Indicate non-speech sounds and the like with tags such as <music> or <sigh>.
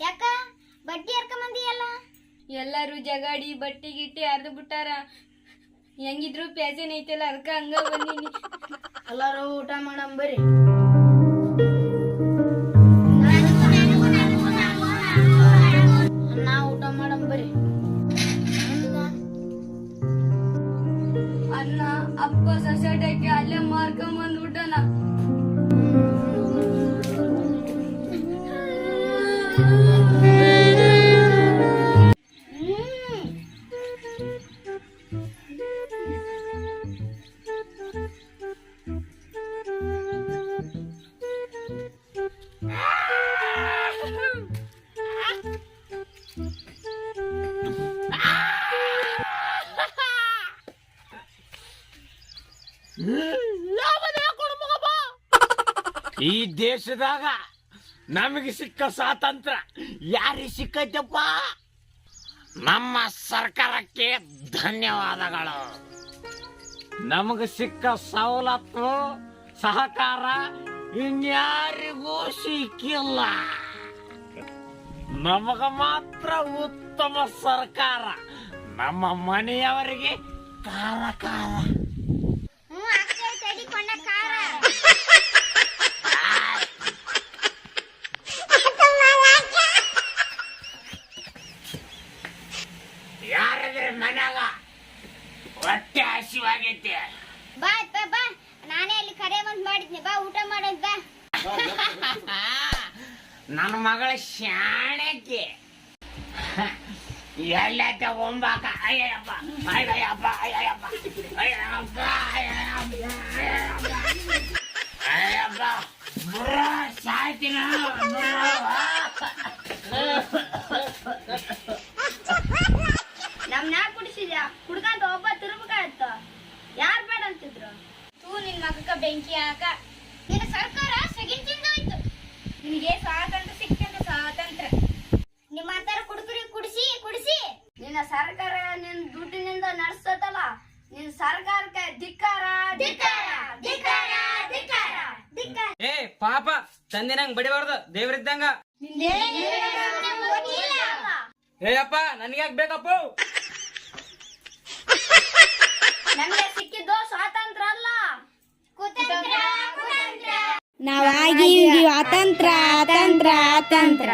ಯಾಕ? ಬಡ್ಡಿ ಹರ್ಕೊಂಬಂದಿಯಲ್ಲ ಎಲ್ಲರೂ ಜಗಾಡಿ ಬಟ್ಟೆ ಗಿಟ್ಟಿ ಹರಿದು ಬಿಟ್ಟಾರ. ಹೆಂಗಿದ್ರು ಪ್ಯಾಸನ್ ಐತಲ್ಲ, ಅದಕ್ಕ ಹಂಗ ಬಂದೀನಿ. ಎಲ್ಲಾರು ಊಟ ಮಾಡಮ್ ಬರ್ರಿ. ನಾ ಊಟ ಮಾಡಮ್ ಬರ್ರಿ. ಅನ್ನ ಅಪ್ಪ ಸೊಸೈಟಿಗೆ ಅಲ್ಲೇ ಮಾರ್ಕೊಂಡ್ ಬಂದ್ಬಿಟ್ಟನ <laughs> ಈ ದೇಶದಾಗ ನಮಗೆ ಸಿಕ್ಕ ಸ್ವಾತಂತ್ರ್ಯ ಯಾರಿಗೆ ಸಿಕ್ಕೈತಪ್ಪ? ನಮ್ಮ ಸರ್ಕಾರಕ್ಕೆ ಧನ್ಯವಾದಗಳು. ನಮಗೆ ಸಿಕ್ಕ ಸವಲತ್ತು, ಸಹಕಾರ ಇನ್ಯಾರಿಗೂ ಸಿಕ್ಕಿಲ್ಲ. ನಮಗ ಮಾತ್ರ ಉತ್ತಮ ಸರ್ಕಾರ. ನಮ್ಮ ಮನೆಯವರಿಗೆ ಕಾಲ ಕಾರ ಮನ್ಯಾಗ ಹೊಟ್ಟೆ ಹಸಿವಾಗೈತೆ. ಬಾ ಅಪ್ಪ ಬಾ. ನಾನೇ ಅಲ್ಲಿ ಕರೆ ಬಂದ್ ಮಾಡಿದ್ನಿ. ಬಾ ಊಟ ಮಾಡೋದ್ ಬಾ. <laughs> ನನ್ನ ಮಗಳ ಶಾಣಕ್ಕೆ <laughs> ಎಲ್ಲ ತಗೊಂಬಾಕ. ಅಯ್ಯಪ್ಪ ಅಯ್ಯಪ್ಪ ಅಯ್ಯಪ್ಪ ಅಯ್ಯಪ್ಪ ಅಯ್ಯಪ್ಪ ಬೆಂಕಿ ಹಾಕ ನಿನ್ನ ಸರ್ಕಾರ ಸಗಿಂಚಿಂದ ತಿಂದೋಯ್ತು. ನಿನಗೆ ಸ್ವಾತಂತ್ರ್ಯ ಸಿಕ್ಕಿದ ಸ್ವಾತಂತ್ರ್ಯ. ನಿಮ್ಮ ಅಂತಾರ ಕುಡುಕರಿ ಕುಡಿಸಿ ಕುಡಿಸಿ. ನಿನ್ನ ಸರ್ಕಾರ ನಿನ್ ದುಡ್ಡಿನಿಂದ ನಡೆಸ್ತತಲ್ಲ ನಿನ್ ಸರ್ಕಾರಕ್ಕೆ ಧಿಕ್ಕಾರ ಧಿಕ್ಕಾರ ಧಿಕ್ಕಾರ ಧಿಕ್ಕಾರ ಧಿಕ್ಕಾರ. ಏ ಪಾಪ ತಂದಿನಂಗ್ ಬಡಿಬಾರ್ದು ದೇವ್ರಿದ್ದಂಗ. ಏ ಅಪ್ಪ ನನ್ಗ್ಯಾಕ್ ಬೇಕಪ್ಪ ನಮ್ಗೆ ಸಿಕ್ಕಿದ್ದು ಸ್ವಾತಂತ್ರ್ಯ ಅಲ್ಲ ಕುತಂತ್ರ ಕುತಂತ್ರ ನಾವಾಗಿ ಅತಂತ್ರ ಅತಂತ್ರ ಅತಂತ್ರ